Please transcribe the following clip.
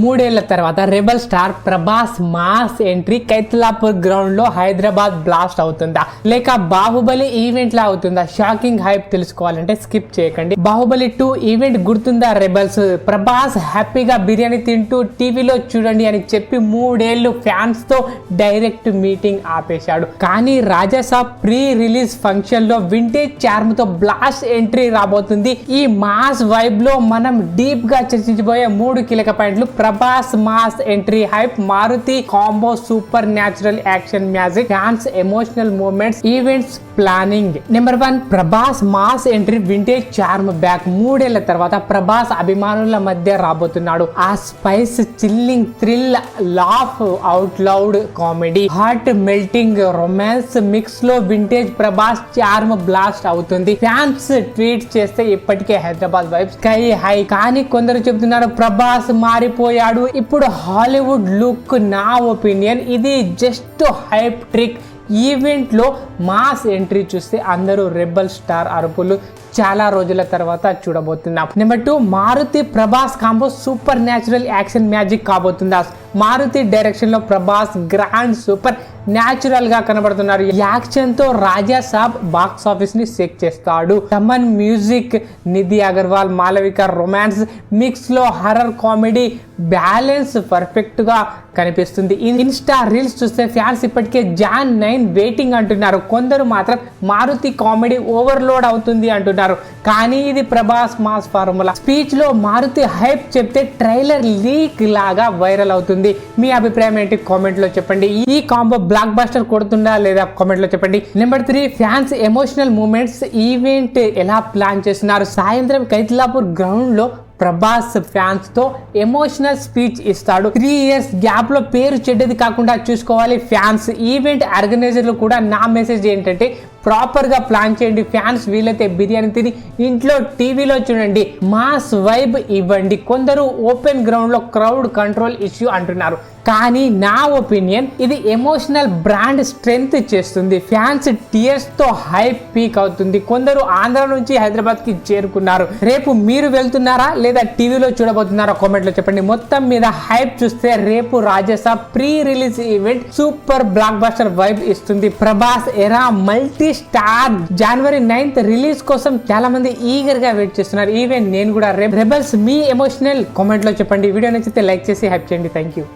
మూడేళ్ళ తర్వాత rebel star Prabhas mass entry Kaithalapur గ్రౌండ్లో హైదరాబాద్ బ్లాస్ట్ అవుతుందా? లేక బాహుబలి ఈవెంట్ లా అవుతుందా? షాకింగ్ హైప్ తెలుసుకోవాలంటే స్కిప్ చేయకండి. బాహుబలి టూ ఈవెంట్ గుర్తుందా రెబల్స్ ప్రభాస్ హ్యాపీగా బిర్యానీ తింటూ టీవీలో చూడండి అని చెప్పి మూడేళ్ళు ఫ్యాన్స్తో డైరెక్ట్ మీటింగ్ ఆపేశాడు. కానీ రాజాసాబ్ ప్రీ రిలీజ్ ఫంక్షన్లో వింటేజ్ చార్మ్తో బ్లాస్ట్ ఎంట్రీ రాబోతుంది. ఈ మాస్ వైబ్లో మనం డీప్గా చర్చించబోయే మూడు కీలక పాయింట్లు Prabhas mass entry hype Maruthi combo super natural action magic dance emotional moments events planning. Number one Prabhas mass entry vintage charm back. మూడేళ్ళ తర్వాత ప్రభాస్ అభిమానుల మధ్య రాబోతున్నాడు. ఆ spice chilling thrill laugh out loud comedy heart melting romance మిక్స్లో vintage Prabhas charm blast అవుతుంది. Fans tweet చేస్తే ఇప్పటికే Hyderabad vibe sky high. కానీ కొందరు చెబుతున్నారు ప్రభాస్ మారిపో మారిపోయాడు ఇప్పుడు హాలీవుడ్ లుక్ నా ఒపీనియన్. ఇది జస్ట్ హైప్ ట్రిక్. ఈవెంట్లో మాస్ ఎంట్రీ చూస్తే అందరూ రెబల్ స్టార్ అరుపులు చాలా రోజుల తర్వాత చూడబోతున్నాం. Number two Maruthi Prabhas combo super natural action magic కాబోతుందా. Maruthi డైరెక్షన్లో ప్రభాస్ గ్రాండ్ సూపర్ న్యాచురల్గా కనబడుతున్నారు. యాక్షన్తో రాజా సాబ్ బాక్స్ ఆఫీస్ని సెక్ చేస్తాడు. తమన్ మ్యూజిక్ నిధి అగర్వాల్ మాలవిక రొమాన్స్ మిక్స్లో హర్రర్ కామెడీ బ్యాలెన్స్ పర్ఫెక్ట్గా కనిపిస్తుంది. ఇన్స్టా రీల్స్ చూస్తే ఫ్యాన్స్ ఇప్పటికే జాన్ నైన్ వెయిటింగ్ అంటున్నారు. కొందరు మాత్రం మారుతి కామెడీ ఓవర్లోడ్ అవుతుంది అంటున్నారు. కానీ ఇది ప్రభాస్ మాస్ ఫార్ములా. స్పీచ్లో మారుతి హైప్ చెప్తే ట్రైలర్ లీక్ లాగా వైరల్ అవుతుంది. మీ అభిప్రాయం ఏంటి? కామెంట్లో చెప్పండి. ఈ కాంబో బ్లాక్ బస్టర్ కొడుతుందా లేదా కామెంట్లో చెప్పండి. Number three fans emotional moments event ఎలా ప్లాన్ చేస్తున్నారు? సాయంత్రం కైతలాపూర్ గ్రౌండ్లో ప్రభాస్ ఫ్యాన్స్తో ఎమోషనల్ స్పీచ్ ఇస్తాడు. త్రీ ఇయర్స్ గ్యాప్లో పేరు చెడ్డది కాకుండా చూసుకోవాలి. ఫ్యాన్స్ ఈవెంట్ ఆర్గనైజర్లు కూడా నా మెసేజ్ ఏంటంటే ప్రాపర్గా ప్లాన్ చేయండి. ఫ్యాన్స్ వీలైతే బిర్యానీ తిని ఇంట్లో టీవీలో చూడండి. మాస్ వైబ్ ఇవ్వండి. కొందరు ఓపెన్ గ్రౌండ్లో క్రౌడ్ కంట్రోల్ ఇష్యూ అంటున్నారు. కానీ నా ఒపీనియన్ ఇది ఎమోషనల్ బ్రాండ్ స్ట్రెంగ్త్ చేస్తుంది. ఫ్యాన్స్ టీయర్స్తో హైప్ పీక్ అవుతుంది. కొందరు ఆంధ్ర నుంచి హైదరాబాద్కి చేరుకున్నారు. రేపు మీరు వెళ్తున్నారా లేదా టీవీలో చూడబోతున్నారా? కామెంట్లో చెప్పండి. మొత్తం మీద హైప్ చూస్తే రేపు Rajasaab pre release event super blockbuster vibe ఇస్తుంది. ప్రభాస్ ఎరా మల్టీ స్టార్ జనవరి నైన్త్ రిలీజ్ కోసం చాలా మంది ఈగర్గా వెయిట్ చేస్తున్నారు. ఈవెన్ నేను కూడా రెబల్స్ మీ ఎమోషనల్ కామెంట్లో చెప్పండి. వీడియో నచ్చితే లైక్ చేసి హ్యాప్ చేయండి. Thank you